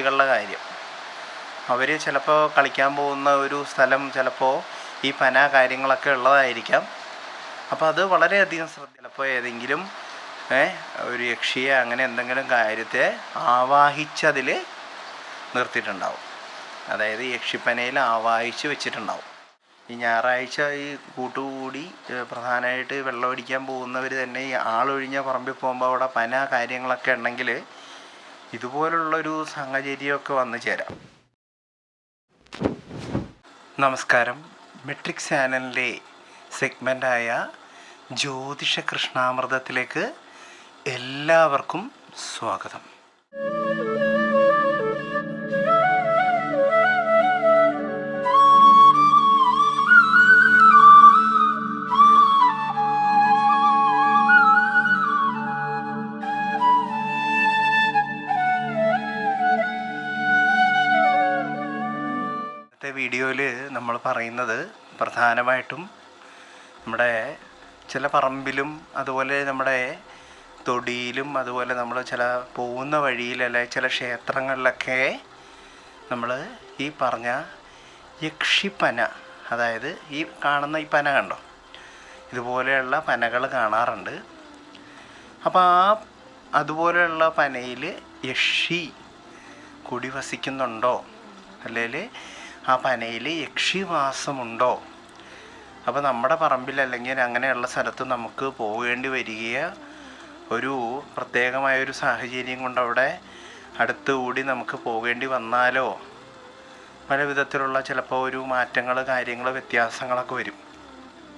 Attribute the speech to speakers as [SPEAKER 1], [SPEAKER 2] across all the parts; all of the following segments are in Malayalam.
[SPEAKER 1] കുട്ടികളുടെ കാര്യം. അവർ ചിലപ്പോൾ കളിക്കാൻ പോകുന്ന ഒരു സ്ഥലം ചിലപ്പോൾ ഈ പന കാര്യങ്ങളൊക്കെ ഉള്ളതായിരിക്കാം. അപ്പോൾ അത് വളരെയധികം ശ്രദ്ധ ചിലപ്പോൾ ഏതെങ്കിലും ഒരു യക്ഷിയെ അങ്ങനെ എന്തെങ്കിലും കാര്യത്തെ ആവാഹിച്ചതിൽ നിർത്തിയിട്ടുണ്ടാവും. അതായത് യക്ഷിപ്പനയിൽ ആവാഹിച്ച് വെച്ചിട്ടുണ്ടാവും. ഈ ഞായറാഴ്ച ഈ കൂട്ടുകൂടി പ്രധാനമായിട്ട് വെള്ളമടിക്കാൻ പോകുന്നവർ തന്നെ ഈ ആളൊഴിഞ്ഞ പറമ്പിൽ പോകുമ്പോൾ അവിടെ പന കാര്യങ്ങളൊക്കെ ഉണ്ടെങ്കിൽ ഇതുപോലുള്ളൊരു സാഹചര്യമൊക്കെ വന്നു ചേരാം. നമസ്കാരം. മെട്രിക് ചാനലിന്റെ സെഗ്മെന്റായ ജ്യോതിഷ കൃഷ്ണാമൃതത്തിലേക്ക് എല്ലാവർക്കും സ്വാഗതം. വീഡിയോയിൽ നമ്മൾ പറയുന്നത് പ്രധാനമായിട്ടും നമ്മുടെ ചില പറമ്പിലും അതുപോലെ നമ്മുടെ തൊടിയിലും അതുപോലെ നമ്മൾ ചില പോകുന്ന വഴിയിൽ അല്ലെ ചില ക്ഷേത്രങ്ങളിലൊക്കെ നമ്മൾ ഈ പറഞ്ഞ യക്ഷിപ്പന അതായത് ഈ കാണുന്ന ഈ പന കണ്ടോ? ഇതുപോലെയുള്ള പനകൾ കാണാറുണ്ട്. അപ്പോൾ ആ അതുപോലെയുള്ള പനയിൽ യക്ഷി കുടിവസിക്കുന്നുണ്ടോ അല്ലെങ്കിൽ ആ പനയിൽ യക്ഷിവാസമുണ്ടോ? അപ്പോൾ നമ്മുടെ പറമ്പിൽ അല്ലെങ്കിൽ അങ്ങനെയുള്ള സ്ഥലത്ത് നമുക്ക് പോകേണ്ടി വരികയോ ഒരു പ്രത്യേകമായ ഒരു സാഹചര്യം കൊണ്ട് അവിടെ അടുത്തുകൂടി നമുക്ക് പോകേണ്ടി വന്നാലോ? പല വിധത്തിലുള്ള ചിലപ്പോൾ ഒരു മാറ്റങ്ങൾ കാര്യങ്ങൾ വ്യത്യാസങ്ങളൊക്കെ വരും.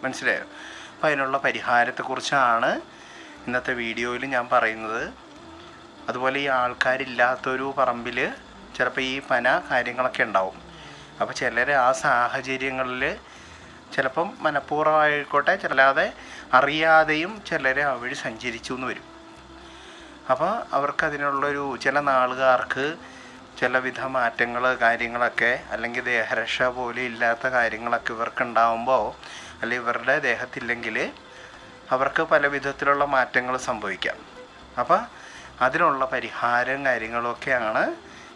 [SPEAKER 1] മനസ്സിലായോ? അപ്പോൾ അതിനുള്ള പരിഹാരത്തെക്കുറിച്ചാണ് ഇന്നത്തെ വീഡിയോയിൽ ഞാൻ പറയുന്നത്. അതുപോലെ ഈ ആൾക്കാരില്ലാത്തൊരു പറമ്പിൽ ചിലപ്പോൾ ഈ പന കാര്യങ്ങളൊക്കെ ഉണ്ടാവും. അപ്പോൾ ചിലർ ആ സാഹചര്യങ്ങളിൽ ചിലപ്പം മനഃപൂർവമായിക്കോട്ടെ ചിലല്ലാതെ അറിയാതെയും ചിലർ അവഴി വഴി സഞ്ചരിച്ചു എന്ന് വരും. അപ്പോൾ അവർക്കതിനുള്ളൊരു ചില നാളുകാർക്ക് ചിലവിധ മാറ്റങ്ങൾ കാര്യങ്ങളൊക്കെ അല്ലെങ്കിൽ ദേഹരക്ഷ പോലെ ഇല്ലാത്ത കാര്യങ്ങളൊക്കെ ഇവർക്കുണ്ടാവുമ്പോൾ അല്ലെ ഇവരുടെ ദേഹത്തില്ലെങ്കിൽ അവർക്ക് പല വിധത്തിലുള്ള മാറ്റങ്ങൾ സംഭവിക്കാം. അപ്പോൾ അതിനുള്ള പരിഹാരം കാര്യങ്ങളൊക്കെയാണ്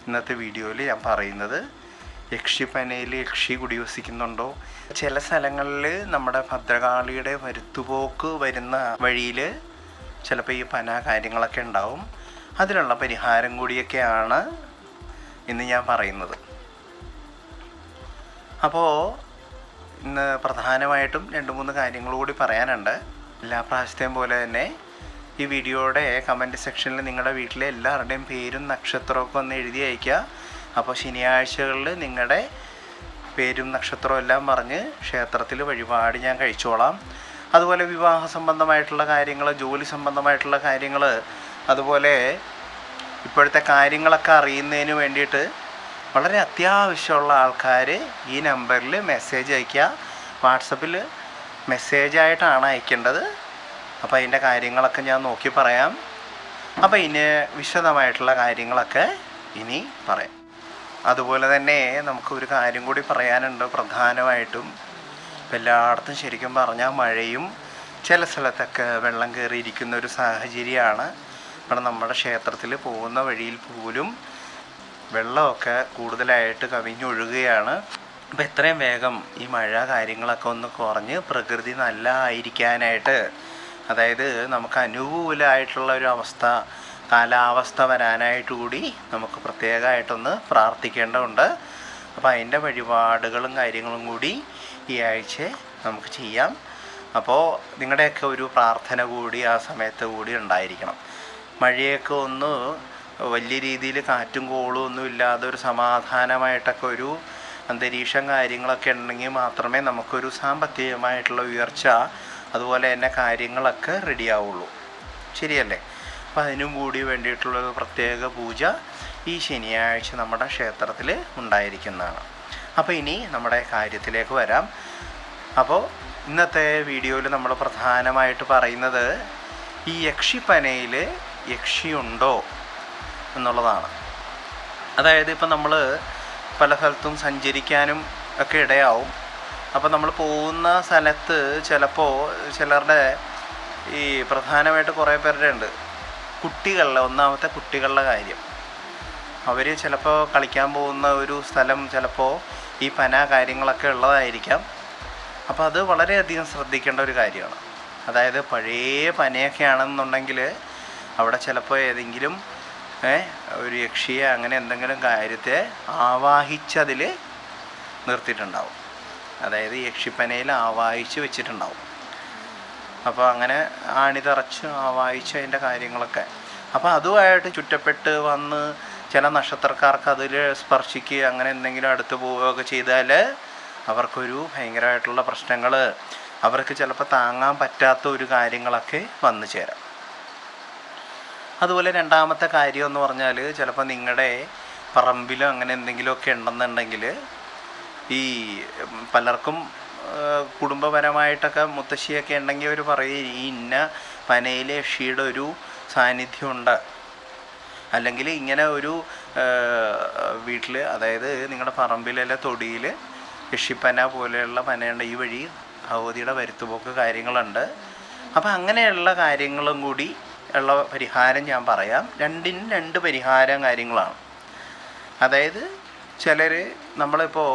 [SPEAKER 1] ഇന്നത്തെ വീഡിയോയിൽ ഞാൻ പറയുന്നത്. യക്ഷിപ്പനയിൽ യക്ഷി കുടിവസിക്കുന്നുണ്ടോ? ചില സ്ഥലങ്ങളിൽ നമ്മുടെ ഭദ്രകാളിയുടെ വരുത്തുപോക്ക് വരുന്ന വഴിയിൽ ചിലപ്പോൾ ഈ പന കാര്യങ്ങളൊക്കെ ഉണ്ടാവും. അതിനുള്ള പരിഹാരം കൂടിയൊക്കെയാണ് ഇന്ന് ഞാൻ പറയുന്നത്. അപ്പോൾ ഇന്ന് പ്രധാനമായിട്ടും രണ്ട് മൂന്ന് കാര്യങ്ങൾ കൂടി പറയാനുണ്ട്. എല്ലാ പ്രാവശ്യത്തെയും പോലെ തന്നെ ഈ വീഡിയോയുടെ കമന്റ് സെക്ഷനിൽ നിങ്ങളുടെ വീട്ടിലെ എല്ലാവരുടെയും പേരും നക്ഷത്രമൊക്കെ ഒന്ന് എഴുതി അയയ്ക്കുക. അപ്പോൾ ശനിയാഴ്ചകളിൽ നിങ്ങളുടെ പേരും നക്ഷത്രവും എല്ലാം പറഞ്ഞ് ക്ഷേത്രത്തിൽ വഴിപാട് ഞാൻ കഴിച്ചോളാം. അതുപോലെ വിവാഹ സംബന്ധമായിട്ടുള്ള കാര്യങ്ങൾ ജോലി സംബന്ധമായിട്ടുള്ള കാര്യങ്ങൾ അതുപോലെ ഇപ്പോഴത്തെ കാര്യങ്ങളൊക്കെ അറിയുന്നതിന് വേണ്ടിയിട്ട് വളരെ അത്യാവശ്യമുള്ള ആൾക്കാർ ഈ നമ്പറിൽ മെസ്സേജ് അയയ്ക്കുക. വാട്സപ്പിൽ മെസ്സേജായിട്ടാണ് അയക്കേണ്ടത്. അപ്പോൾ അതിന്റെ കാര്യങ്ങളൊക്കെ ഞാൻ നോക്കി പറയാം. അപ്പോൾ ഇനി വിശദമായിട്ടുള്ള കാര്യങ്ങളൊക്കെ ഇനി പറയാം. അതുപോലെ തന്നെ നമുക്ക് ഒരു കാര്യം കൂടി പറയാനുണ്ട്. പ്രധാനമായിട്ടും എല്ലായിടത്തും ശരിക്കും പറഞ്ഞാൽ മഴയും ചില സ്ഥലത്തൊക്കെ വെള്ളം കയറിയിരിക്കുന്ന ഒരു സാഹചര്യമാണ്. ഇവിടെ നമ്മുടെ ക്ഷേത്രത്തിൽ പോകുന്ന വഴിയിൽ പോലും വെള്ളമൊക്കെ കൂടുതലായിട്ട് കവിഞ്ഞൊഴുകുകയാണ്. അപ്പം എത്രയും വേഗം ഈ മഴ കാര്യങ്ങളൊക്കെ ഒന്ന് കുറഞ്ഞ് പ്രകൃതി നല്ല ആയിരിക്കാനായിട്ട് അതായത് നമുക്ക് അനുകൂലമായിട്ടുള്ള ഒരു അവസ്ഥ കാലാവസ്ഥ വരാനായിട്ട് കൂടി നമുക്ക് പ്രത്യേകമായിട്ടൊന്ന് പ്രാർത്ഥിക്കേണ്ടതുണ്ട്. അപ്പോൾ അതിന്റെ വഴിപാടുകളും കാര്യങ്ങളും കൂടി ഈ ആഴ്ച നമുക്ക് ചെയ്യാം. അപ്പോൾ നിങ്ങളുടെയൊക്കെ ഒരു പ്രാർത്ഥന കൂടി ആ സമയത്ത് കൂടി ഉണ്ടായിരിക്കണം. മഴയൊക്കെ ഒന്ന് വലിയ രീതിയിൽ കാറ്റും കോളും ഒന്നും ഇല്ലാതെ ഒരു സമാധാനമായിട്ടൊക്കെ ഒരു അന്തരീക്ഷം കാര്യങ്ങളൊക്കെ ഉണ്ടെങ്കിൽ മാത്രമേ നമുക്കൊരു സാമ്പത്തികമായിട്ടുള്ള ഉയർച്ച അതുപോലെ തന്നെ കാര്യങ്ങളൊക്കെ റെഡിയാവുള്ളൂ ശരിയല്ലേ? അപ്പം അതിനും കൂടി വേണ്ടിയിട്ടുള്ള പ്രത്യേക പൂജ ഈ ശനിയാഴ്ച നമ്മുടെ ക്ഷേത്രത്തിൽ ഉണ്ടായിരിക്കുന്നതാണ്. അപ്പോൾ ഇനി നമ്മുടെ കാര്യത്തിലേക്ക് വരാം. അപ്പോൾ ഇന്നത്തെ വീഡിയോയിൽ നമ്മൾ പ്രധാനമായിട്ട് പറയുന്നത് ഈ യക്ഷിപ്പനയിൽ യക്ഷിയുണ്ടോ എന്നുള്ളതാണ്. അതായത് ഇപ്പം നമ്മൾ പല സ്ഥലത്തും സഞ്ചരിക്കാനും ഒക്കെ ഇടയാവും. അപ്പോൾ നമ്മൾ പോകുന്ന സ്ഥലത്ത് ചിലപ്പോൾ ചിലരുടെ ഈ പ്രധാനമായിട്ട് കുറേ പേരുടെ ഉണ്ട്. കുട്ടികളുടെ ഒന്നാമത്തെ കുട്ടികളുടെ കാര്യം. അവർ ചിലപ്പോൾ കളിക്കാൻ പോകുന്ന ഒരു സ്ഥലം ചിലപ്പോൾ ഈ പന കാര്യങ്ങളൊക്കെ ഉള്ളതായിരിക്കാം. അപ്പോൾ അത് വളരെയധികം ശ്രദ്ധിക്കേണ്ട ഒരു കാര്യമാണ്. അതായത് പഴയ പനയൊക്കെ ആണെന്നുണ്ടെങ്കിൽ അവിടെ ചിലപ്പോൾ ഏതെങ്കിലും ഒരു യക്ഷിയെ അങ്ങനെ എന്തെങ്കിലും കാര്യത്തെ ആവാഹിച്ചതിൽ നിർത്തിയിട്ടുണ്ടാവും. അതായത് യക്ഷിപ്പനയിൽ ആവാഹിച്ച് വെച്ചിട്ടുണ്ടാവും. അപ്പോൾ അങ്ങനെ ആണിതറച്ച് ആവാഹിച്ച് അതിന്റെ കാര്യങ്ങളൊക്കെ. അപ്പോൾ അതുമായിട്ട് ചുറ്റപ്പെട്ട് വന്ന് ചില നക്ഷത്രക്കാർക്ക് അതിൽ സ്പർശിക്കുക അങ്ങനെ എന്തെങ്കിലും അടുത്ത് പോവുകയൊക്കെ ചെയ്താൽ അവർക്കൊരു ഭയങ്കരമായിട്ടുള്ള പ്രശ്നങ്ങൾ അവർക്ക് ചിലപ്പോൾ താങ്ങാൻ പറ്റാത്ത ഒരു കാര്യങ്ങളൊക്കെ വന്നു ചേരാം. അതുപോലെ രണ്ടാമത്തെ കാര്യം എന്ന് പറഞ്ഞാൽ ചിലപ്പോൾ നിങ്ങളുടെ പറമ്പിലോ അങ്ങനെ എന്തെങ്കിലുമൊക്കെ ഉണ്ടെന്നുണ്ടെങ്കിൽ ഈ പലർക്കും കുടുംബപരമായിട്ടൊക്കെ മുത്തശ്ശിയൊക്കെ ഉണ്ടെങ്കിൽ അവർ പറയും ഈ ഇന്ന പനയിലെ യക്ഷിയുടെ ഒരു സാന്നിധ്യമുണ്ട്. അല്ലെങ്കിൽ ഇങ്ങനെ ഒരു വീട്ടിൽ അതായത് നിങ്ങളുടെ പറമ്പിലെ തൊടിയിൽ യക്ഷിപ്പന പോലെയുള്ള പനയുണ്ട് ഈ വഴി ഭഗവതിയുടെ വരുത്തുപോക്ക് കാര്യങ്ങളുണ്ട്. അപ്പം അങ്ങനെയുള്ള കാര്യങ്ങളും കൂടി ഉള്ള പരിഹാരം ഞാൻ പറയാം. രണ്ടിനും രണ്ട് പരിഹാരം കാര്യങ്ങളാണ്. അതായത് ചിലർ നമ്മളിപ്പോൾ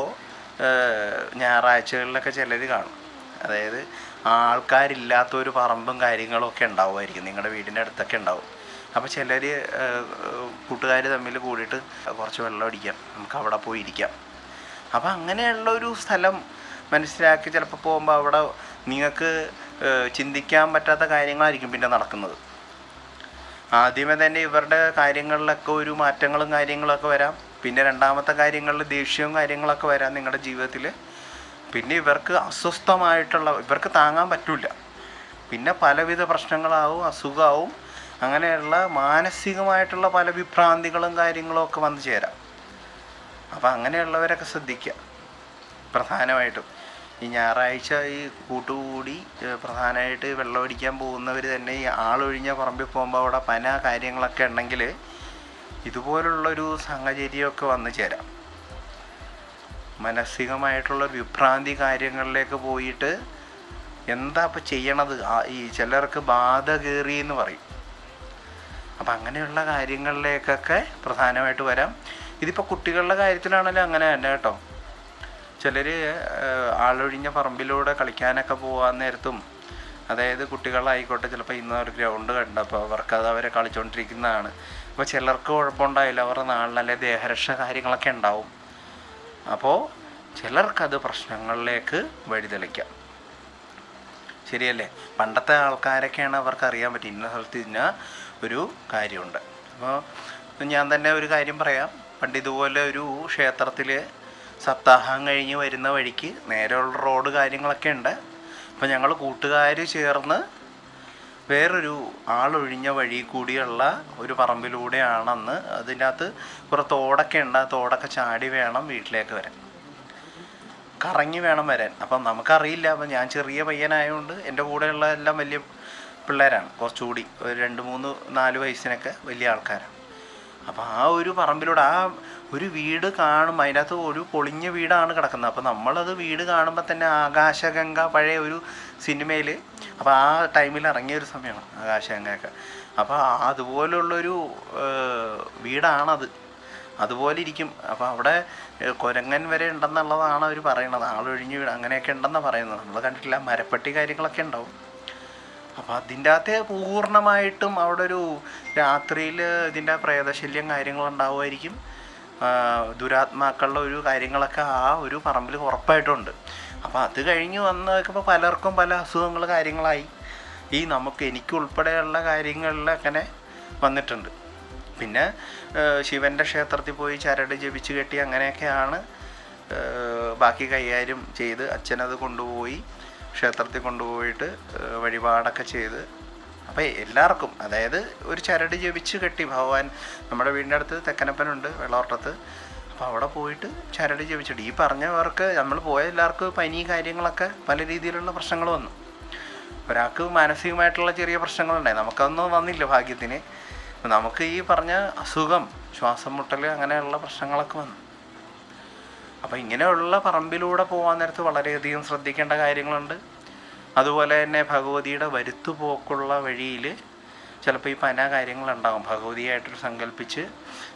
[SPEAKER 1] ഞായറാഴ്ചകളിലൊക്കെ ചിലർ കാണും. അതായത് ആൾക്കാരില്ലാത്ത ഒരു പറമ്പും കാര്യങ്ങളൊക്കെ ഉണ്ടാവുമായിരിക്കും. നിങ്ങളുടെ വീടിന്റെ അടുത്തൊക്കെ ഉണ്ടാവും. അപ്പോൾ ചിലർ കൂട്ടുകാർ തമ്മിൽ കൂടിയിട്ട് കുറച്ച് വെള്ളം അടിക്കാം. നമുക്ക് അവിടെ പോയി ഇരിക്കാം. അപ്പോൾ അങ്ങനെയുള്ള ഒരു സ്ഥലം മനസ്സിലാക്കി ചിലപ്പോൾ പോകുമ്പോൾ അവിടെ നിങ്ങൾക്ക് ചിന്തിക്കാൻ പറ്റാത്ത കാര്യങ്ങളായിരിക്കും പിന്നെ നടക്കുന്നത്. ആദ്യമേ തന്നെ ഇവരുടെ കാര്യങ്ങളിലൊക്കെ ഒരു മാറ്റങ്ങളും കാര്യങ്ങളൊക്കെ വരാം. പിന്നെ രണ്ടാമത്തെ കാര്യങ്ങളിൽ ദേഷ്യവും കാര്യങ്ങളൊക്കെ വരാൻ നിങ്ങളുടെ ജീവിതത്തിൽ. പിന്നെ ഇവർക്ക് അസ്വസ്ഥമായിട്ടുള്ള ഇവർക്ക് താങ്ങാൻ പറ്റില്ല പിന്നെ പലവിധ പ്രശ്നങ്ങളാവും അസുഖമാവും അങ്ങനെയുള്ള മാനസികമായിട്ടുള്ള പല വിഭ്രാന്തികളും കാര്യങ്ങളും ഒക്കെ വന്നു ചേരാം. അപ്പം അങ്ങനെയുള്ളവരൊക്കെ ശ്രദ്ധിക്കുക. പ്രധാനമായിട്ടും ഈ ഞായറാഴ്ച ഈ കൂട്ടുകൂടി പ്രധാനമായിട്ട് വെള്ളമടിക്കാൻ പോകുന്നവർ തന്നെ ഈ ആളൊഴിഞ്ഞ പറമ്പിൽ പോകുമ്പോൾ അവിടെ പന കാര്യങ്ങളൊക്കെ ഉണ്ടെങ്കിൽ ഇതുപോലുള്ളൊരു സാഹചര്യമൊക്കെ വന്നു ചേരാം. മാനസികമായിട്ടുള്ള വിഭ്രാന്തി കാര്യങ്ങളിലേക്ക് പോയിട്ട് എന്താ ഇപ്പം ചെയ്യണത്? ഈ ചിലർക്ക് ബാധ കയറി എന്ന് പറയും. അപ്പം അങ്ങനെയുള്ള കാര്യങ്ങളിലേക്കൊക്കെ പ്രധാനമായിട്ട് വരാം. ഇതിപ്പോൾ കുട്ടികളുടെ കാര്യത്തിലാണെങ്കിലും അങ്ങനെ തന്നെ കേട്ടോ. ചിലർ ആളൊഴിഞ്ഞ പറമ്പിലൂടെ കളിക്കാനൊക്കെ പോകാൻ നേരത്തും അതായത് കുട്ടികളായിക്കോട്ടെ ചിലപ്പോൾ ഇന്ന് ഒരു ഗ്രൗണ്ട് കണ്ടപ്പോൾ അവർക്ക് അത് അവരെ കളിച്ചുകൊണ്ടിരിക്കുന്നതാണ് അപ്പോൾ ചിലർക്ക് കുഴപ്പമുണ്ടായില്ല അവരുടെ നാളിലെ ദേഹരക്ഷ കാര്യങ്ങളൊക്കെ ഉണ്ടാവും. അപ്പോൾ ചിലർക്കത് പ്രശ്നങ്ങളിലേക്ക് വഴിതെളിക്കാം. ശരിയല്ലേ? പണ്ടത്തെ ആൾക്കാരൊക്കെയാണ് അവർക്ക് അറിയാൻ പറ്റും ഇന്ന സ്ഥലത്ത് ഇന്ന ഒരു കാര്യമുണ്ട്. അപ്പോൾ ഞാൻ തന്നെ ഒരു കാര്യം പറയാം. പണ്ട് ഇതുപോലെ ഒരു ക്ഷേത്രത്തിൽ സപ്താഹം കഴിഞ്ഞ് വരുന്ന വഴിക്ക് നേരെയുള്ള റോഡ് കാര്യങ്ങളൊക്കെ ഉണ്ട്. അപ്പോൾ ഞങ്ങൾ കൂട്ടുകാർ ചേർന്ന് വേറൊരു ആളൊഴിഞ്ഞ വഴി കൂടിയുള്ള ഒരു പറമ്പിലൂടെയാണെന്ന് അതിന്റെ അകത്ത് കുറേ തോടൊക്കെ ഉണ്ട്. ആ തോടൊക്കെ ചാടി വേണം വീട്ടിലേക്ക് വരാൻ. കറങ്ങി വേണം വരാൻ. അപ്പം നമുക്കറിയില്ല. അപ്പം ഞാൻ ചെറിയ പയ്യനായതുകൊണ്ട് എന്റെ കൂടെയുള്ള എല്ലാം വലിയ പിള്ളേരാണ്. കുറച്ചുകൂടി ഒരു രണ്ട് മൂന്ന് നാല് വയസ്സിനൊക്കെ വലിയ ആൾക്കാരാണ്. അപ്പോൾ ആ ഒരു പറമ്പിലൂടെ ആ ഒരു വീട് കാണും അതിനകത്ത് ഒരു പൊളിഞ്ഞ വീടാണ് കിടക്കുന്നത്. അപ്പോൾ നമ്മളത് വീട് കാണുമ്പോൾ തന്നെ ആകാശഗംഗ പഴയ ഒരു സിനിമയിൽ അപ്പോൾ ആ ടൈമിൽ ഇറങ്ങിയ ഒരു സമയമാണ് ആകാശഗംഗയൊക്കെ. അപ്പോൾ അതുപോലുള്ളൊരു വീടാണത്. അതുപോലെ ഇരിക്കും. അപ്പോൾ അവിടെ കൊരങ്ങൻ വരെ ഉണ്ടെന്നുള്ളതാണ് അവർ പറയുന്നത്. ആളൊഴിഞ്ഞ് വീട് അങ്ങനെയൊക്കെ ഉണ്ടെന്നാണ് പറയുന്നത്. നമ്മൾ കണ്ടിട്ടില്ല മരപ്പെട്ടി കാര്യങ്ങളൊക്കെ ഉണ്ടാവും. അപ്പോൾ അതിന്റെ അകത്ത് പൂർണമായിട്ടും അവിടെ ഒരു രാത്രിയിൽ ഇതിന്റെ പ്രേതശല്യം കാര്യങ്ങളുണ്ടാവുമായിരിക്കും ദുരാത്മാക്കളുടെ ഒരു കാര്യങ്ങളൊക്കെ ആ ഒരു പറമ്പിൽ ഉറപ്പായിട്ടുണ്ട്. അപ്പോൾ അത് കഴിഞ്ഞ് വന്നപ്പോൾ പലർക്കും പല അസുഖങ്ങൾ കാര്യങ്ങളായി. ഈ നമുക്ക് എനിക്ക് ഉൾപ്പെടെയുള്ള കാര്യങ്ങളിൽ അങ്ങനെ വന്നിട്ടുണ്ട്. പിന്നെ ശിവന്റെ ക്ഷേത്രത്തിൽ പോയി ചരട് ജപിച്ച് കെട്ടി അങ്ങനെയൊക്കെയാണ് ബാക്കി കൈകാര്യം ചെയ്ത് അച്ഛനത് കൊണ്ടുപോയി. ക്ഷേത്രത്തിൽ കൊണ്ടുപോയിട്ട് വഴിപാടൊക്കെ ചെയ്ത്. അപ്പോൾ എല്ലാവർക്കും അതായത് ഒരു ചരട് ജപിച്ച് കെട്ടി. ഭഗവാൻ നമ്മുടെ വീടിന്റെ അടുത്ത് തെക്കനപ്പനുണ്ട് വെള്ളോട്ടത്ത് അപ്പോൾ അവിടെ പോയിട്ട് ചരട് ജപിച്ചിട്ട്. ഈ പറഞ്ഞവർക്ക് നമ്മൾ പോയ എല്ലാവർക്കും പനി കാര്യങ്ങളൊക്കെ പല രീതിയിലുള്ള പ്രശ്നങ്ങൾ വന്നു. ഒരാൾക്ക് മാനസികമായിട്ടുള്ള ചെറിയ പ്രശ്നങ്ങളുണ്ടായി. നമുക്കതൊന്നും വന്നില്ല ഭാഗ്യത്തിന്. നമുക്ക് ഈ പറഞ്ഞ അസുഖം ശ്വാസം മുട്ടൽ അങ്ങനെയുള്ള പ്രശ്നങ്ങളൊക്കെ വന്നു. അപ്പോൾ ഇങ്ങനെയുള്ള പറമ്പിലൂടെ പോകാൻ നേരത്ത് വളരെയധികം ശ്രദ്ധിക്കേണ്ട കാര്യങ്ങളുണ്ട്. അതുപോലെ തന്നെ ഭഗവതിയുടെ വരുത്തുപോക്കുള്ള വഴിയിൽ ചിലപ്പോൾ ഈ പന കാര്യങ്ങളുണ്ടാകും ഭഗവതിയായിട്ടൊരു സങ്കല്പിച്ച്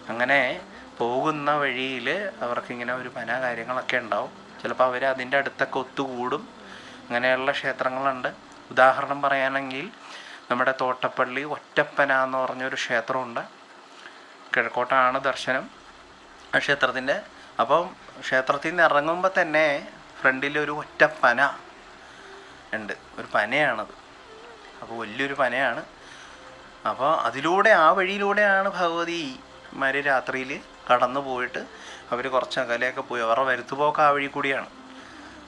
[SPEAKER 1] അങ്ങനെ പോകുന്ന വഴിയിൽ അവർക്കിങ്ങനെ ഒരു പന കാര്യങ്ങളൊക്കെ ഉണ്ടാവും. ചിലപ്പോൾ അവർ അതിന്റെ അടുത്തൊക്കെ ഒത്തുകൂടും. അങ്ങനെയുള്ള ക്ഷേത്രങ്ങളുണ്ട്. ഉദാഹരണം പറയുകയാണെങ്കിൽ നമ്മുടെ തോട്ടപ്പള്ളി ഒറ്റപ്പന എന്ന് പറഞ്ഞൊരു ക്ഷേത്രമുണ്ട്. കിഴക്കോട്ടാണ് ദർശനം. ആ ക്ഷേത്രത്തിന്റെ അപ്പം ക്ഷേത്രത്തിൽ നിന്ന് ഇറങ്ങുമ്പോൾ തന്നെ ഫ്രണ്ടിൽ ഒരു ഒറ്റ പന ഉണ്ട്. ഒരു പനയാണത്. അപ്പോൾ വലിയൊരു പനയാണ്. അപ്പോൾ അതിലൂടെ ആ വഴിയിലൂടെയാണ് ഭഗവതിമാർ രാത്രിയിൽ കടന്നു പോയിട്ട് അവർ കുറച്ച് അകലെയൊക്കെ പോയി. അവരുടെ വരുത്തുപോക്ക് ആ വഴി കൂടിയാണ്.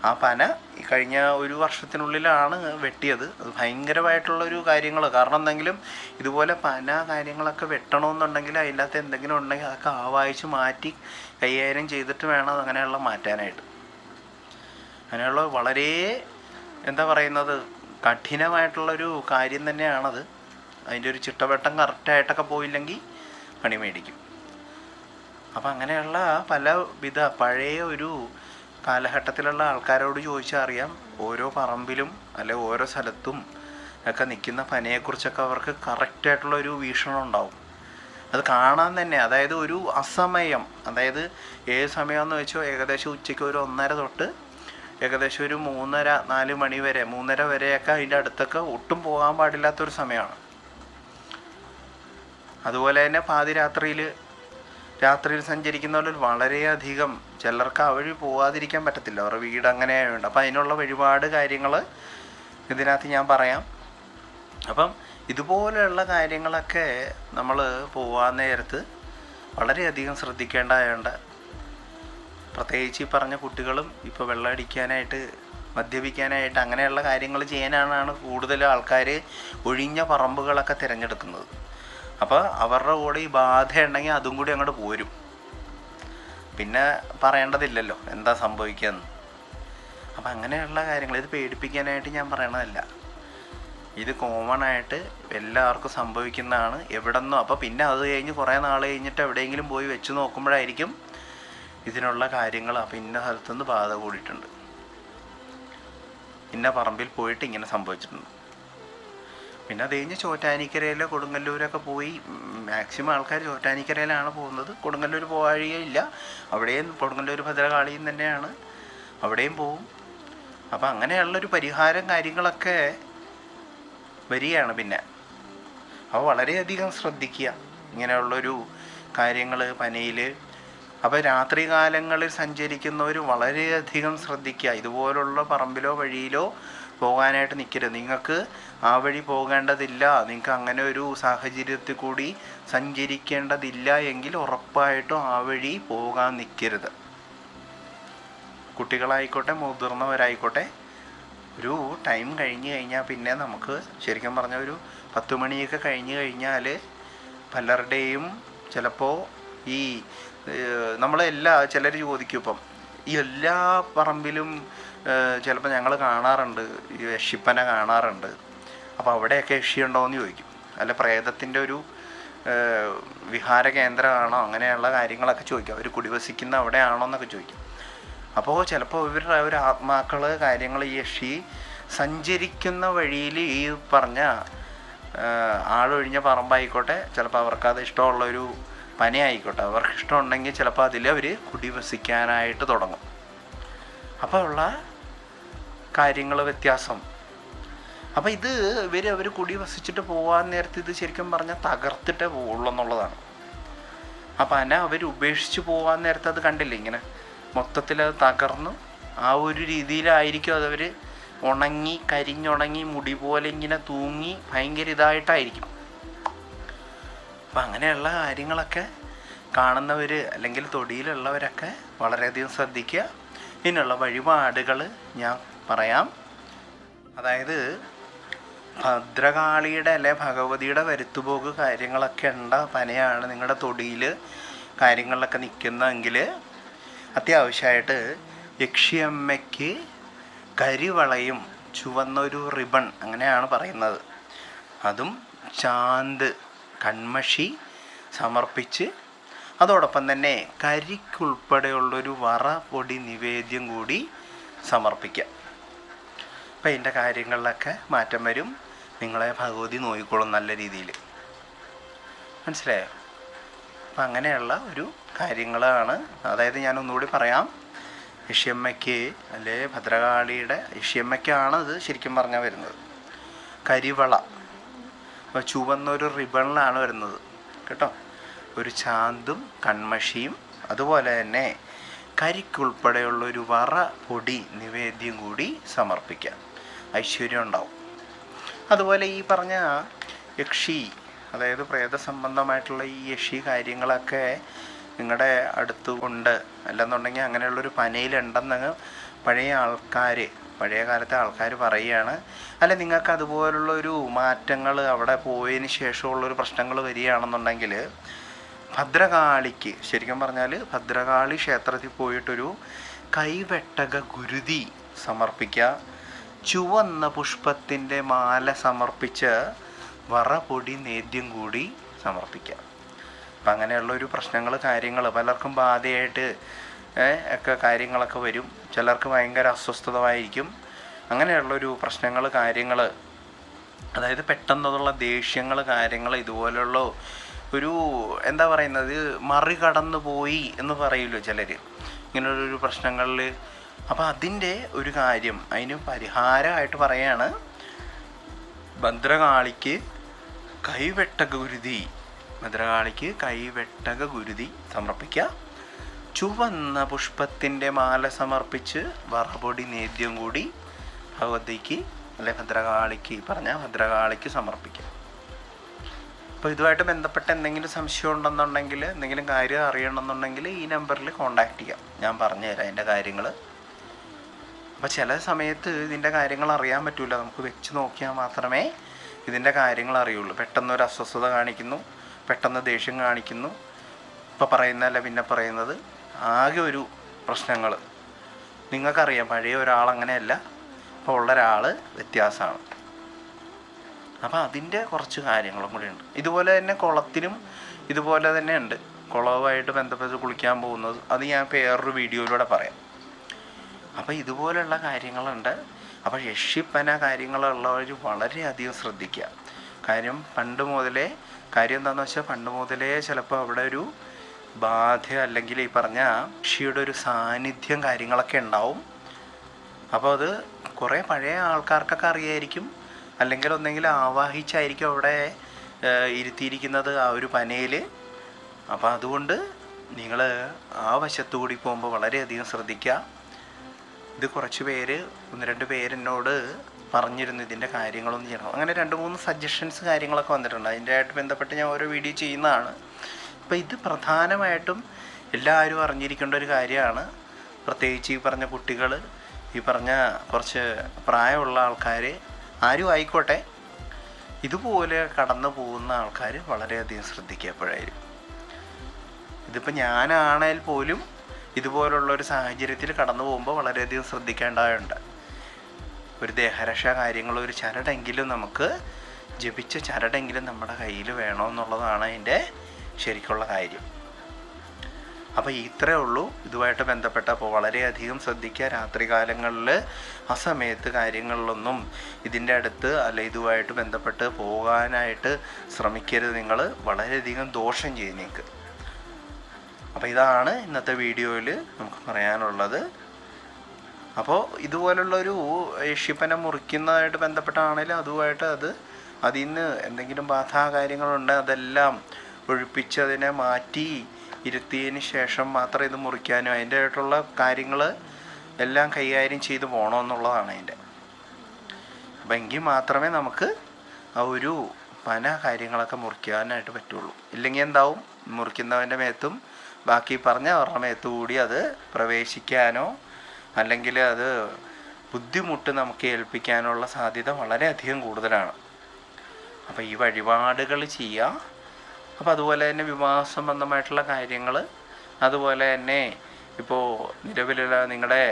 [SPEAKER 1] ആ പന കഴിഞ്ഞ ഒരു വർഷത്തിനുള്ളിലാണ് വെട്ടിയത്. അത് ഭയങ്കരമായിട്ടുള്ളൊരു കാര്യങ്ങൾ കാരണം എന്തെങ്കിലും ഇതുപോലെ പന കാര്യങ്ങളൊക്കെ വെട്ടണമെന്നുണ്ടെങ്കിൽ അതിന്റെ എന്തെങ്കിലും ഉണ്ടെങ്കിൽ അതൊക്കെ ആവാഹിച്ച് മാറ്റി കൈകാര്യം ചെയ്തിട്ട് വേണം അങ്ങനെയുള്ള മാറ്റാനായിട്ട്. അങ്ങനെയുള്ള വളരെ എന്താ പറയുന്നത് കഠിനമായിട്ടുള്ളൊരു കാര്യം തന്നെയാണത്. അതിന്റെ ഒരു ചിട്ടവട്ടം കറക്റ്റായിട്ടൊക്കെ പോയില്ലെങ്കിൽ പണി മേടിക്കും. അപ്പം അങ്ങനെയുള്ള പലവിധ പഴയ ഒരു കാലഘട്ടത്തിലുള്ള ആൾക്കാരോട് ചോദിച്ചാൽ അറിയാം. ഓരോ പറമ്പിലും അല്ലെ ഓരോ സ്ഥലത്തും ഒക്കെ നിൽക്കുന്ന പനയെക്കുറിച്ചൊക്കെ അവർക്ക് കറക്റ്റായിട്ടുള്ള ഒരു വീക്ഷണം ഉണ്ടാവും. അത് കാണാൻ തന്നെ അതായത് ഒരു അസമയം. അതായത് ഏത് സമയമെന്ന് വെച്ചോ ഏകദേശം ഉച്ചയ്ക്ക് ഒരു ഒന്നര തൊട്ട് ഏകദേശം ഒരു മൂന്നര നാല് മണി വരെ മൂന്നര വരെയൊക്കെ അതിന്റെ അടുത്തൊക്കെ ഒട്ടും പോകാൻ പാടില്ലാത്തൊരു സമയമാണ്. അതുപോലെ തന്നെ പാതിരാത്രിയിൽ രാത്രിയിൽ സഞ്ചരിക്കുന്നവരിൽ വളരെയധികം ചിലർക്ക് ആ വഴി പോവാതിരിക്കാൻ പറ്റത്തില്ല. അവരുടെ വീട് അങ്ങനെ ഉണ്ട് അപ്പം അതിനുള്ള ഒരുപാട് കാര്യങ്ങൾ ഇതിനകത്ത് ഞാൻ പറയാം. അപ്പം ഇതുപോലെയുള്ള കാര്യങ്ങളൊക്കെ നമ്മൾ പോവാൻ നേരത്ത് വളരെയധികം ശ്രദ്ധിക്കേണ്ടതായുണ്ട് പ്രത്യേകിച്ച് ഈ പറഞ്ഞ കുട്ടികളും ഇപ്പോൾ വെള്ളം അടിക്കാനായിട്ട് മദ്യപിക്കാനായിട്ട് അങ്ങനെയുള്ള കാര്യങ്ങൾ ചെയ്യാനാണ് കൂടുതൽ ആൾക്കാർ ഒഴിഞ്ഞ പറമ്പുകളൊക്കെ തിരഞ്ഞെടുക്കുന്നത്. അപ്പോൾ അവരുടെ കൂടെ ഈ ബാധ ഉണ്ടെങ്കിൽ അതും കൂടി അങ്ങോട്ട് പോരും. പിന്നെ പറയേണ്ടതില്ലല്ലോ എന്താ സംഭവിക്കുകയെന്ന് അപ്പം അങ്ങനെയുള്ള കാര്യങ്ങൾ ഇത് പേടിപ്പിക്കാനായിട്ട് ഞാൻ പറയണതല്ല. ഇത് കോമൺ ആയിട്ട് എല്ലാവർക്കും സംഭവിക്കുന്നതാണ് എവിടെന്നോ. അപ്പോൾ പിന്നെ അത് കഴിഞ്ഞ് കുറേ നാൾ കഴിഞ്ഞിട്ട് എവിടെയെങ്കിലും പോയി വെച്ച് നോക്കുമ്പോഴായിരിക്കും ഇതിനുള്ള കാര്യങ്ങൾ അപ്പം ഇന്ന സ്ഥലത്തുനിന്ന് ബാധ കൂടിയിട്ടുണ്ട്. ഇന്ന പറമ്പിൽ പോയിട്ട് ഇങ്ങനെ സംഭവിച്ചിട്ടുണ്ട്. പിന്നെ അത് കഴിഞ്ഞ് ചോറ്റാനിക്കരയിലെ കൊടുങ്ങല്ലൂരൊക്കെ പോയി മാക്സിമം ആൾക്കാർ ചോറ്റാനിക്കരയിലാണ് പോകുന്നത്. കൊടുങ്ങല്ലൂർ പോകാഴികയില്ല അവിടെയും കൊടുങ്ങല്ലൂർ ഭദ്രകാളിയും തന്നെയാണ്. അവിടെയും പോവും. അപ്പം അങ്ങനെയുള്ളൊരു പരിഹാരം കാര്യങ്ങളൊക്കെ വരികയാണ് പിന്നെ. അപ്പോൾ വളരെയധികം ശ്രദ്ധിക്കുക. ഇങ്ങനെയുള്ളൊരു കാര്യങ്ങൾ പനയിൽ അപ്പോൾ രാത്രി കാലങ്ങളിൽ സഞ്ചരിക്കുന്നവർ വളരെയധികം ശ്രദ്ധിക്കുക. ഇതുപോലുള്ള പറമ്പിലോ വഴിയിലോ പോകാനായിട്ട് നിൽക്കരുത്. നിങ്ങൾക്ക് ആ വഴി പോകേണ്ടതില്ല. നിങ്ങൾക്ക് അങ്ങനെ ഒരു സാഹചര്യത്തിൽ കൂടി സഞ്ചരിക്കേണ്ടതില്ല എങ്കിൽ ഉറപ്പായിട്ടും ആ വഴി പോകാൻ നിൽക്കരുത്. കുട്ടികളായിക്കോട്ടെ മുതിർന്നവരായിക്കോട്ടെ ഒരു ടൈം കഴിഞ്ഞ് കഴിഞ്ഞാൽ പിന്നെ നമുക്ക് ശരിക്കും പറഞ്ഞ ഒരു പത്ത് മണിയൊക്കെ കഴിഞ്ഞ് കഴിഞ്ഞാൽ പലരുടെയും ചിലപ്പോൾ ഈ നമ്മളെല്ലാ ചിലർ ചോദിക്കും ഇപ്പം എല്ലാ പറമ്പിലും ചിലപ്പോൾ ഞങ്ങൾ കാണാറുണ്ട് ഈ യക്ഷിപ്പന കാണാറുണ്ട്. അപ്പോൾ അവിടെയൊക്കെ യക്ഷി ഉണ്ടോ എന്ന് ചോദിക്കും. അല്ല പ്രേതത്തിന്റെ ഒരു വിഹാര കേന്ദ്രമാണോ അങ്ങനെയുള്ള കാര്യങ്ങളൊക്കെ ചോദിക്കും. അവർ കുടിവസിക്കുന്ന അവിടെയാണോ എന്നൊക്കെ ചോദിക്കും. അപ്പോൾ ചിലപ്പോൾ ഇവരുടെ ഒരു ആത്മാക്കൾ കാര്യങ്ങൾ ഈ യക്ഷി സഞ്ചരിക്കുന്ന വഴിയിൽ ഈ പറഞ്ഞ ആളൊഴിഞ്ഞ പറമ്പായിക്കോട്ടെ ചിലപ്പോൾ അവർക്ക് അത് ഇഷ്ടമുള്ളൊരു പനയായിക്കോട്ടെ അവർക്ക് ഇഷ്ടമുണ്ടെങ്കിൽ ചിലപ്പോൾ അതിൽ അവർ കുടിവസിക്കാനായിട്ട് തുടങ്ങും. അപ്പോൾ ഉള്ള കാര്യങ്ങൾ വ്യത്യാസം. അപ്പം ഇത് ഇവർ അവർ കുടി വസിച്ചിട്ട് പോകാൻ നേരത്തെ ഇത് ശരിക്കും പറഞ്ഞാൽ തകർത്തിട്ടേ പോവുള്ളൂ എന്നുള്ളതാണ്. അപ്പം പന അവർ ഉപേക്ഷിച്ച് പോകാൻ നേരത്തെ അത് കണ്ടില്ല ഇങ്ങനെ? മൊത്തത്തിൽ അത് തകർന്നു ആ ഒരു രീതിയിലായിരിക്കും അതവർ ഉണങ്ങി കരിഞ്ഞുണങ്ങി മുടി പോലെ ഇങ്ങനെ തൂങ്ങി ഭയങ്കര ഇതായിട്ടായിരിക്കും. അപ്പം അങ്ങനെയുള്ള കാര്യങ്ങളൊക്കെ കാണുന്നവർ അല്ലെങ്കിൽ തൊടിയിലുള്ളവരൊക്കെ വളരെയധികം ശ്രദ്ധിക്കുക. ഇതിനുള്ള വഴിപാടുകൾ ഞാൻ പറയാം. അതായത് ഭദ്രകാളിയുടെ അല്ലെ ഭഗവതിയുടെ വരുത്തുപോക്ക് കാര്യങ്ങളൊക്കെ ഉണ്ട പനയാണ് നിങ്ങളുടെ തൊടിയിൽ കാര്യങ്ങളിലൊക്കെ നിൽക്കുന്നതെങ്കിൽ അത്യാവശ്യമായിട്ട് യക്ഷിയമ്മയ്ക്ക് കരിവളയും ചുവന്നൊരു റിബൺ അങ്ങനെയാണ് പറയുന്നത്. അതും ചാന്ത് കൺമഷി സമർപ്പിച്ച് അതോടൊപ്പം തന്നെ കരിക്കുൾപ്പെടെയുള്ളൊരു വറ പൊടി നിവേദ്യം കൂടി സമർപ്പിക്കാം. അപ്പം ഇതിന്റെ കാര്യങ്ങളിലൊക്കെ മാറ്റം വരും. നിങ്ങളെ ഭഗവതി നോക്കിക്കോളും നല്ല രീതിയിൽ മനസ്സിലായോ? അപ്പം അങ്ങനെയുള്ള ഒരു കാര്യങ്ങളാണ്. അതായത് ഞാൻ ഒന്നുകൂടി പറയാം. യക്ഷിയമ്മയ്ക്ക് അല്ലെ ഭദ്രകാളിയുടെ യക്ഷിയമ്മയ്ക്കാണ് ഇത് ശരിക്കും പറഞ്ഞാൽ വരുന്നത്. കരിവള. അപ്പോൾ ചുവന്നൊരു റിബണിലാണ് വരുന്നത്. കേട്ടോ? ഒരു ചാന്തും കൺമഷിയും അതുപോലെ തന്നെ കരിക്കുൾപ്പെടെയുള്ള ഒരു വറ പൊടി നിവേദ്യം കൂടി സമർപ്പിക്കാം. ഐശ്വര്യം ഉണ്ടാവും. അതുപോലെ ഈ പറഞ്ഞ യക്ഷി അതായത് പ്രേത സംബന്ധമായിട്ടുള്ള ഈ യക്ഷി കാര്യങ്ങളൊക്കെ നിങ്ങളുടെ അടുത്ത് ഉണ്ട്. അല്ലെന്നുണ്ടെങ്കിൽ അങ്ങനെയുള്ളൊരു പനയിലുണ്ടെന്ന് പഴയ ആൾക്കാർ പഴയ കാലത്തെ ആൾക്കാർ പറയുകയാണ് അല്ല നിങ്ങൾക്ക് അതുപോലുള്ള ഒരു മാറ്റങ്ങൾ അവിടെ പോയതിന് ശേഷമുള്ളൊരു പ്രശ്നങ്ങൾ വരികയാണെന്നുണ്ടെങ്കിൽ ഭദ്രകാളിക്ക് ശരിക്കും പറഞ്ഞാൽ ഭദ്രകാളി ക്ഷേത്രത്തിൽ പോയിട്ടൊരു കൈവെട്ടക ഗുരുതി സമർപ്പിക്കുക ചുവന്ന പുഷ്പത്തിന്റെ മാല സമർപ്പിച്ച് വറപൊടി നേദ്യം കൂടി സമർപ്പിക്കുക അപ്പം അങ്ങനെയുള്ള ഒരു പ്രശ്നങ്ങൾ കാര്യങ്ങൾ പലർക്കും ബാധയായിട്ട് ഒക്കെ കാര്യങ്ങളൊക്കെ വരും. ചിലർക്ക് ഭയങ്കര അസ്വസ്ഥതമായിരിക്കും. അങ്ങനെയുള്ളൊരു പ്രശ്നങ്ങൾ കാര്യങ്ങൾ അതായത് പെട്ടെന്നുള്ള ദേഷ്യങ്ങൾ കാര്യങ്ങൾ ഇതുപോലുള്ള ഒരു എന്താ പറയുന്നത് മറികടന്നു പോയി എന്ന് പറയുമല്ലോ ചിലർ ഇങ്ങനെയുള്ളൊരു പ്രശ്നങ്ങളിൽ. അപ്പോൾ അതിന്റെ ഒരു കാര്യം അതിന് പരിഹാരമായിട്ട് പറയാണ് ഭദ്രകാളിക്ക് കൈവെട്ടക ഗുരുതി. ഭദ്രകാളിക്ക് കൈവെട്ടക ഗുരുതി സമർപ്പിക്കുക ചുവന്ന പുഷ്പത്തിന്റെ മാല സമർപ്പിച്ച് വറപൊടി നേദ്യം കൂടി ഭഗവതിക്ക് അല്ലെ ഭദ്രകാളിക്ക് പറഞ്ഞ ഭദ്രകാളിക്ക് സമർപ്പിക്കുക അപ്പോൾ ഇതുമായിട്ട് ബന്ധപ്പെട്ട എന്തെങ്കിലും സംശയം ഉണ്ടെന്നുണ്ടെങ്കിൽ എന്തെങ്കിലും കാര്യം അറിയണമെന്നുണ്ടെങ്കിൽ ഈ നമ്പറിൽ കോൺടാക്റ്റ് ചെയ്യാം. ഞാൻ പറഞ്ഞുതരാം അതിന്റെ കാര്യങ്ങൾ അപ്പോൾ ചില സമയത്ത് ഇതിന്റെ കാര്യങ്ങൾ അറിയാൻ പറ്റില്ല നമുക്ക് വെച്ച് നോക്കിയാൽ മാത്രമേ ഇതിന്റെ കാര്യങ്ങൾ അറിയുള്ളൂ. പെട്ടെന്ന് ഒരു അസ്വസ്ഥത കാണിക്കുന്നു പെട്ടെന്ന് ദേഷ്യം കാണിക്കുന്നു. ഇപ്പോൾ പറയുന്നതല്ല പിന്നെ പറയുന്നത് ആകെ ഒരു പ്രശ്നങ്ങൾ നിങ്ങൾക്കറിയാം പഴയ ഒരാൾ അങ്ങനെയല്ല. ഇപ്പോൾ ഉള്ള ഒരാൾ വ്യത്യാസമാണ്. അപ്പോൾ അതിന്റെ കുറച്ച് കാര്യങ്ങളും കൂടി ഉണ്ട്. ഇതുപോലെ തന്നെ കുളത്തിനും ഇതുപോലെ തന്നെ ഉണ്ട്. കുളവുമായിട്ട് ബന്ധപ്പെട്ട് കുളിക്കാൻ പോകുന്നത്. അത് ഞാൻ വേറൊരു വീഡിയോയിലൂടെ പറയാം. അപ്പോൾ ഇതുപോലെയുള്ള കാര്യങ്ങളുണ്ട്. അപ്പോൾ യക്ഷിപ്പന കാര്യങ്ങളുള്ളവർ വളരെയധികം ശ്രദ്ധിക്കുക. കാര്യം പണ്ട് മുതലേ കാര്യം എന്താണെന്ന് വെച്ചാൽ പണ്ട് മുതലേ ചിലപ്പോൾ അവിടെ ഒരു ബാധ അല്ലെങ്കിൽ ഈ പറഞ്ഞ യക്ഷിയുടെ ഒരു സാന്നിധ്യം കാര്യങ്ങളൊക്കെ ഉണ്ടാവും. അപ്പോൾ അത് കുറേ പഴയ ആൾക്കാർക്കൊക്കെ അറിയായിരിക്കും. അല്ലെങ്കിൽ ഒന്നെങ്കിൽ ആവാഹിച്ചായിരിക്കും അവിടെ ഇരുത്തിയിരിക്കുന്നത് ആ ഒരു പനയിൽ അപ്പോൾ അതുകൊണ്ട് നിങ്ങൾ ആ വശത്തുകൂടി പോകുമ്പോൾ വളരെയധികം ശ്രദ്ധിക്കുക ഇത് കുറച്ച് പേര് ഒന്ന് രണ്ട് പേരെന്നോട് പറഞ്ഞിരുന്നു ഇതിന്റെ കാര്യങ്ങളൊന്നും ചെയ്യണം. അങ്ങനെ രണ്ട് മൂന്ന് സജഷൻസ് കാര്യങ്ങളൊക്കെ വന്നിട്ടുണ്ട്. അതിന്റെ ആയിട്ട് ബന്ധപ്പെട്ട് ഞാൻ ഓരോ വീഡിയോ ചെയ്യുന്നതാണ്. അപ്പോൾ ഇത് പ്രധാനമായിട്ടും എല്ലാവരും അറിഞ്ഞിരിക്കേണ്ട ഒരു കാര്യമാണ്. പ്രത്യേകിച്ച് ഈ പറഞ്ഞ കുട്ടികൾ ഈ പറഞ്ഞ കുറച്ച് പ്രായമുള്ള ആൾക്കാർ ആരും ആയിക്കോട്ടെ. ഇതുപോലെ കടന്നു പോകുന്ന ആൾക്കാർ വളരെയധികം ശ്രദ്ധിക്കുക എപ്പോഴായാലും ഇതിപ്പോൾ ഞാനാണേൽ പോലും ഇതുപോലുള്ള ഒരു സാഹചര്യത്തിൽ കടന്നു പോകുമ്പോൾ വളരെയധികം ശ്രദ്ധിക്കേണ്ടതുണ്ട് ഒരു ദേഹരക്ഷാ കാര്യങ്ങൾ ഒരു ചരടെങ്കിലും നമുക്ക് ജപിച്ച ചരടെങ്കിലും നമ്മുടെ കയ്യിൽ വേണമെന്നുള്ളതാണ് അതിന്റെ ശരിക്കുള്ള കാര്യം. അപ്പോൾ ഇത്രയേ ഉള്ളൂ. ഇതുമായിട്ട് ബന്ധപ്പെട്ട അപ്പോൾ വളരെയധികം ശ്രദ്ധിക്കുക. രാത്രികാലങ്ങളിൽ ആ സമയത്ത് കാര്യങ്ങളിലൊന്നും ഇതിന്റെ അടുത്ത് അല്ല ഇതുമായിട്ട് ബന്ധപ്പെട്ട് പോകാനായിട്ട് ശ്രമിക്കരുത്. നിങ്ങൾ വളരെയധികം ദോഷം ചെയ്യും നിങ്ങൾക്ക് അപ്പോൾ ഇതാണ് ഇന്നത്തെ വീഡിയോയിൽ നമുക്ക് പറയാനുള്ളത്. അപ്പോൾ ഇതുപോലുള്ളൊരു യക്ഷിപ്പന മുറിക്കുന്നതായിട്ട് ബന്ധപ്പെട്ടാണെങ്കിലും അതുമായിട്ട് അത് അതിൽ നിന്ന് എന്തെങ്കിലും ബാധാ കാര്യങ്ങളുണ്ട് അതെല്ലാം ഒഴിപ്പിച്ച് അതിനെ മാറ്റി ഇരുത്തിയതിന് ശേഷം മാത്രം ഇത് മുറിക്കാനും അതിന്റെ ആയിട്ടുള്ള കാര്യങ്ങൾ എല്ലാം കൈകാര്യം ചെയ്ത് പോകണമെന്നുള്ളതാണ് അതിന്റെ. അപ്പം എങ്കിൽ മാത്രമേ നമുക്ക് ആ ഒരു പന കാര്യങ്ങളൊക്കെ മുറിക്കാനായിട്ട് പറ്റുള്ളൂ. ഇല്ലെങ്കിൽ എന്താവും? മുറിക്കുന്നവന്റെ മേത്തും ബാക്കി പറഞ്ഞ അവരുടെ മേത്തു കൂടി അത് പ്രവേശിക്കാനോ അല്ലെങ്കിൽ അത് ബുദ്ധിമുട്ട് നമുക്ക് ഏൽപ്പിക്കാനുള്ള സാധ്യത വളരെയധികം കൂടുതലാണ്. അപ്പോൾ ഈ വഴിപാടുകൾ ചെയ്യുക അപ്പോൾ അതുപോലെ തന്നെ വിവാഹ സംബന്ധമായിട്ടുള്ള കാര്യങ്ങൾ അതുപോലെ തന്നെ ഇപ്പോൾ നിലവിലുള്ള നിങ്ങളുടെ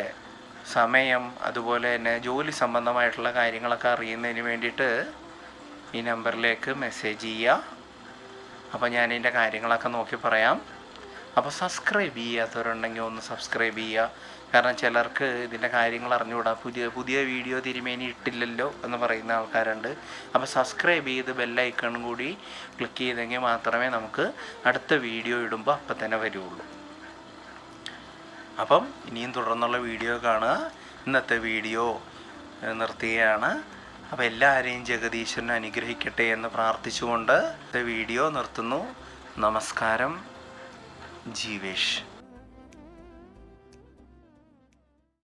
[SPEAKER 1] സമയം അതുപോലെ തന്നെ ജോലി സംബന്ധമായിട്ടുള്ള കാര്യങ്ങളൊക്കെ അറിയുന്നതിന് വേണ്ടിയിട്ട് ഈ നമ്പറിലേക്ക് മെസ്സേജ് ചെയ്യുക അപ്പോൾ ഞാൻ കാര്യങ്ങളൊക്കെ നോക്കി പറയാം. അപ്പോൾ സബ്സ്ക്രൈബ് ചെയ്യാത്തവരുണ്ടെങ്കിൽ ഒന്ന് സബ്സ്ക്രൈബ് ചെയ്യുക. കാരണം ചിലർക്ക് ഇതിന്റെ കാര്യങ്ങൾ അറിഞ്ഞുകൂടാ. പുതിയ പുതിയ വീഡിയോ തിരുമേനി ഇട്ടില്ലല്ലോ എന്ന് പറയുന്ന ആൾക്കാരുണ്ട്. അപ്പോൾ സബ്സ്ക്രൈബ് ചെയ്ത് ബെല്ലൈക്കണും കൂടി ക്ലിക്ക് ചെയ്തെങ്കിൽ മാത്രമേ നമുക്ക് അടുത്ത വീഡിയോ ഇടുമ്പോൾ അപ്പം തന്നെ വരുള്ളൂ. അപ്പം ഇനിയും തുടർന്നുള്ള വീഡിയോ കാണുക. ഇന്നത്തെ വീഡിയോ നിർത്തുകയാണ്. അപ്പോൾ എല്ലാവരെയും ജഗദീശ്വരൻ അനുഗ്രഹിക്കട്ടെ എന്ന് പ്രാർത്ഥിച്ചുകൊണ്ട് വീഡിയോ നിർത്തുന്നു. നമസ്കാരം. জি